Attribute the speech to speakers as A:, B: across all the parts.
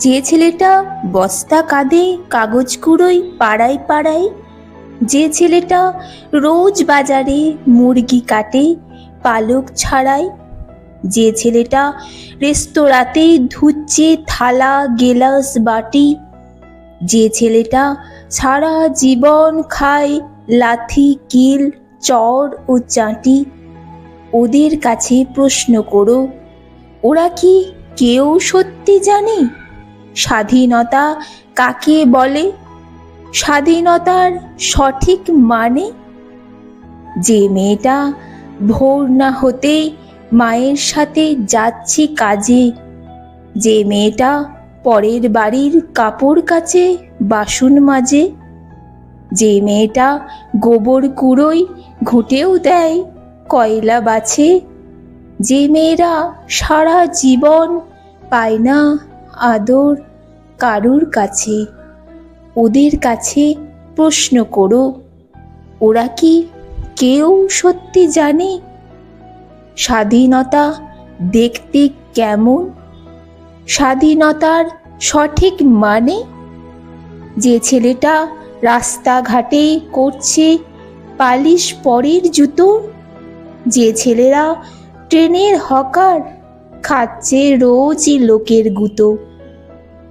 A: যে ছেলেটা বস্তা কাঁধে কাগজ কুড়োই পাড়ায় পাড়ায়, যে ছেলেটা রোজ বাজারে মুরগি কাটে, পালক ছাড়ায়, যে ছেলেটা রেস্তোরাঁতে ধুচ্ছে থালা, গেলাস বাটি, যে ছেলেটা সারা জীবন খায় লাথি, কিল, চর ও চাটি, ওদের কাছে প্রশ্ন করো, ওরা কি কেউ সত্যি জানে? স্বাধীনতা কাকে বলে? স্বাধীনতার সঠিক মানে? যে মেয়েটা ভোর না হতেই মায়ের সাথে যাচ্ছে কাজে, যে মেয়েটা পরের বাড়ির কাপড় কাছে বাসন মাজে, যে মেয়েটা গোবর কুড়োই ঘুঁটেও দেয় কয়লা বাছে, যে মেয়েরা সারা জীবন পায় না আদর কারুর কাছে? ওদের কাছে প্রশ্ন করো। ওরা কি কেউ সত্যি জানে? স্বাধীনতা দেখতে কেমন? স্বাধীনতার সঠিক মানে? যে ছেলেটা রাস্তাঘাটে করছে পালিশ পরের জুতো, যে ছেলেরা ট্রেনের হকার খাচ্ছে রোজই লোকের গুঁতো।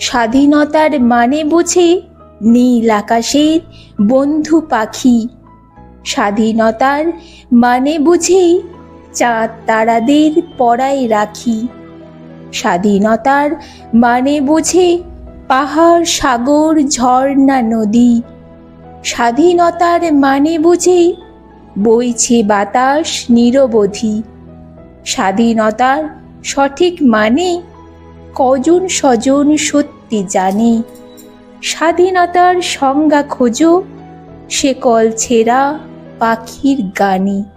A: স্বাধীনতার মানে বুঝে নীল আকাশের বন্ধু পাখি। স্বাধীনতার মানে বুঝেই চাঁদ তারাদের পড়ায় রাখি। স্বাধীনতার মানে বুঝে পাহাড়, সাগর, ঝর্ণা, নদী। স্বাধীনতার মানে বুঝে বইছে বাতাস নিরবধি। স্বাধীনতার সঠিক মানে কজন স্বজন সত্যি জানে? স্বাধীনতার সংজ্ঞা খোঁজো সে কল ছেঁড়া পাখির গানে।